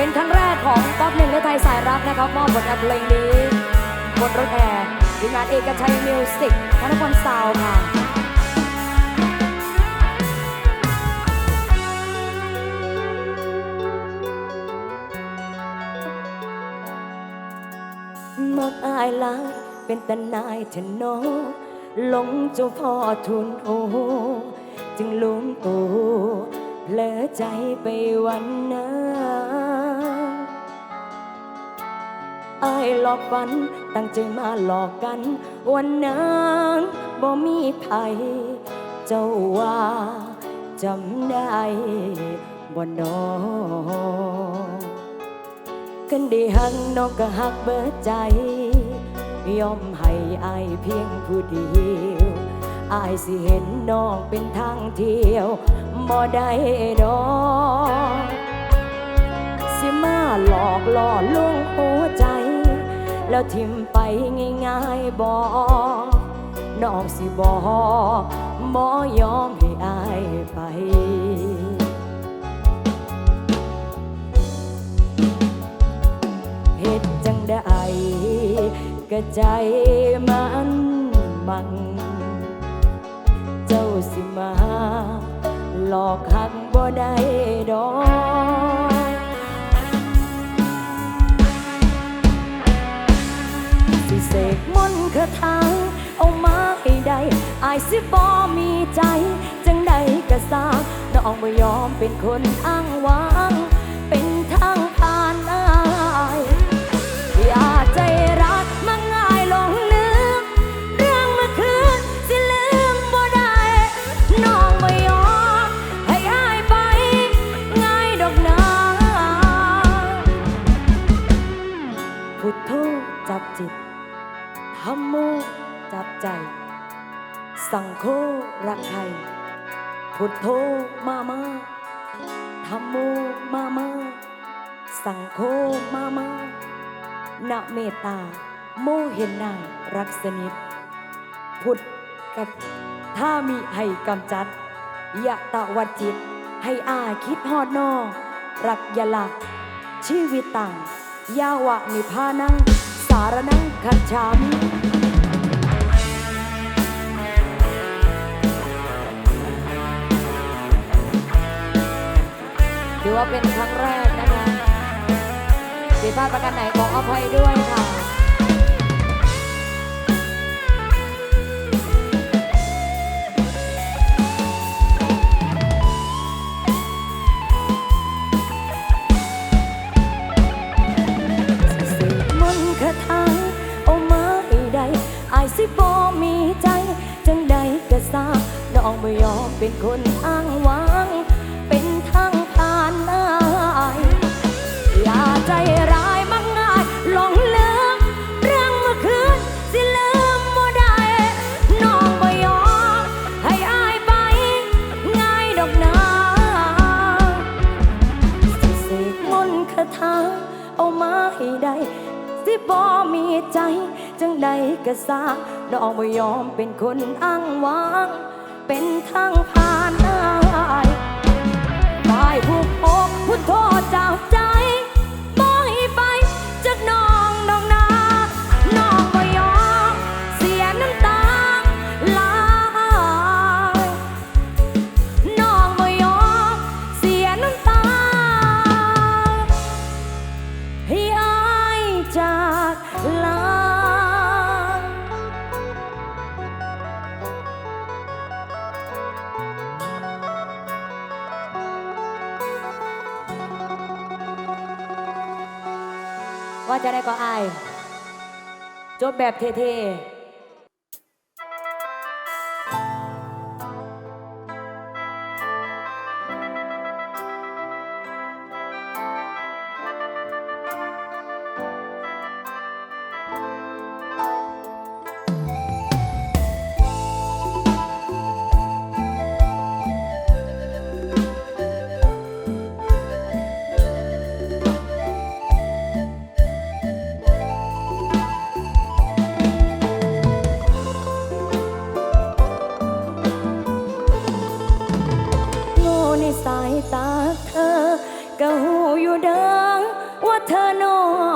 เป็นครั้งแรกของป๊อปหนึ่งและไทยสายรักนะครับมอบบทงานเพลงนี้ บนรถแห่ทีมงานเอกชัยมิวสิกธนพลซาวค่ะมักอายลายเป็นตนายเถนอหลงเจ้าพ่อทุนโอ จึงลุมตูเลอใจไปวันนั้น อายหลอกฝัน ตั้งใจมาหลอกกัน วันนั้นบ่มีภัยเจ้าว่าจำได้บ่นอกันได้หักนอกก็หักเบิดใจ ยอมให้อายเพียงผู้เดียวอายสิเห็นน้องเป็นทางเที่ยวบ่ได้ดอกสิมาหลอกล่อลวงหัวใจ แล้วทิมไปง่ายๆบอกน้องสิบอกบ่ยอมให้อายไปเหตุจังได้กระใจมันมัง เจ้าสิมา หลอกหักบ่ได้ดอก เสกมนต์คาถาเอามาให้ได้อายสิบ่มีใจ จังใดก็สร้างน้องบ่ยอมเป็นคนอ้างว้างักใครพุทโธมามาธรรมโมมามา สังโฆมามานะเมตตา โมเห็นนารักสนิท พุทธกับถ้ามีให้กำจัด ยะตะวัจิต ให้อาคิดฮอดนอ รักยะละชีวิตตังยาวะนิพานัง สารนังขัดฉาม ถือว่าเป็นครั้งแรกนะคะผิดพลาดประการไหนขออภัยด้วยค่ะ ใจร้ายมักง่ายหลงลืมเรื่องเมื่อคืนสิลืมบ่ได้น้องไม่ยอมให้อายไป ง่ายดอกนาสิเสกมนต์คาถาเอามาให้ได้สิบ่มีใจจังใดก็สร้างดอกบ่ยอมเป็นคนอ้างว้างเป็นทางผ่านอายตายผู้พบผู้โทษจากใจ ก็อาย จบแบบเท่ๆ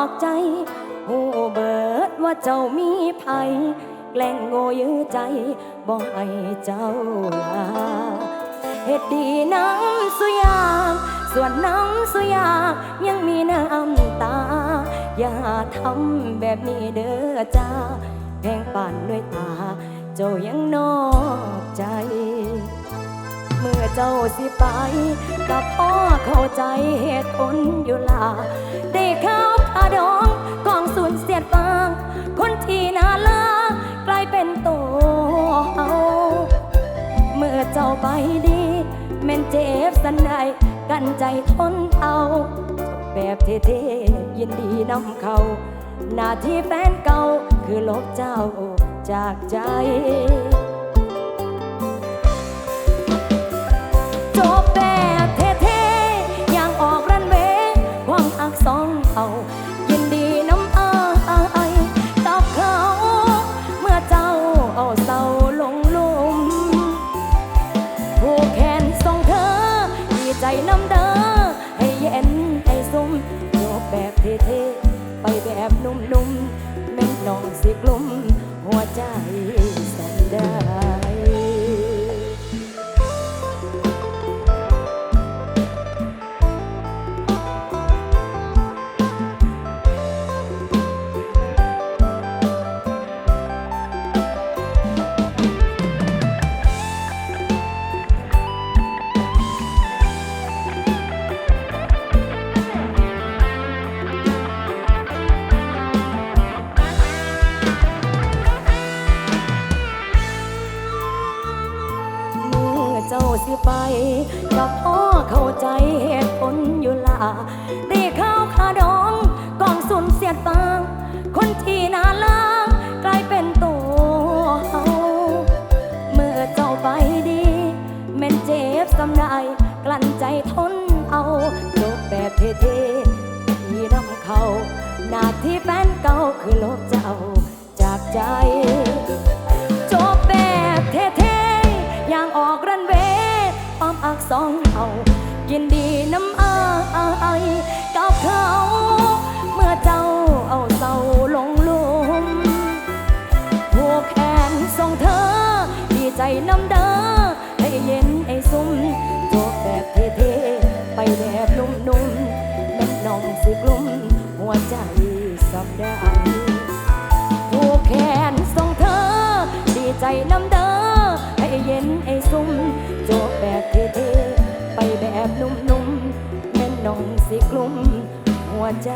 อกใจหูเบิดว่าเจ้ามีภัยแกล้งโง่ยื้อใจบ่ให้เจ้าลาเหตุดีน้ำสุยางส่วนน้ำสุยางยังมีน้ำตา อย่าทำแบบนี้เด้อจ้าแพงป่านด้วยตา เจ้ายังนอกใจ เมื่อเจ้าสิไปกับพ่อเข้าใจเหตุผลอยู่ลาได้เข้า วคาดองกองสูญเสียดฟางคนที่น่ารักกลายเป็นโตเฮาเมื่อเจ้าไปดีแม่นเจ็บสันใดกันใจทนเอาแบบเท่ๆยินดีนำเขา หน้าที่แฟนเก่าคือลบเจ้าจากใจ ใจน้ำเด้อให้เย็นให้ซุ่มจบแบบเท่ๆไปแบบนุ่มๆแม่นน้องสิกลุ่มหัวใจ กับพ่อเข้าใจเหตุผลอยู่ละได้ข้าวขาดองกองสุนเสียดฟางคนที่น่ารักกลายเป็นตัวเฮาเมื่อเจ้าไปดีแม่นเจ็บสำได้กลั้นใจทนเอาจบแบบเท่ๆที่นำเขาหน้าที่แฟนเก่าคือลบเจ้าจากใจ สองเอากินดีน้ำอายกับเขา เมื่อเจ้าเอาเศร้าลงลุมผูกแขนส่งเธอ ดีใจน้ำเด้ ใจ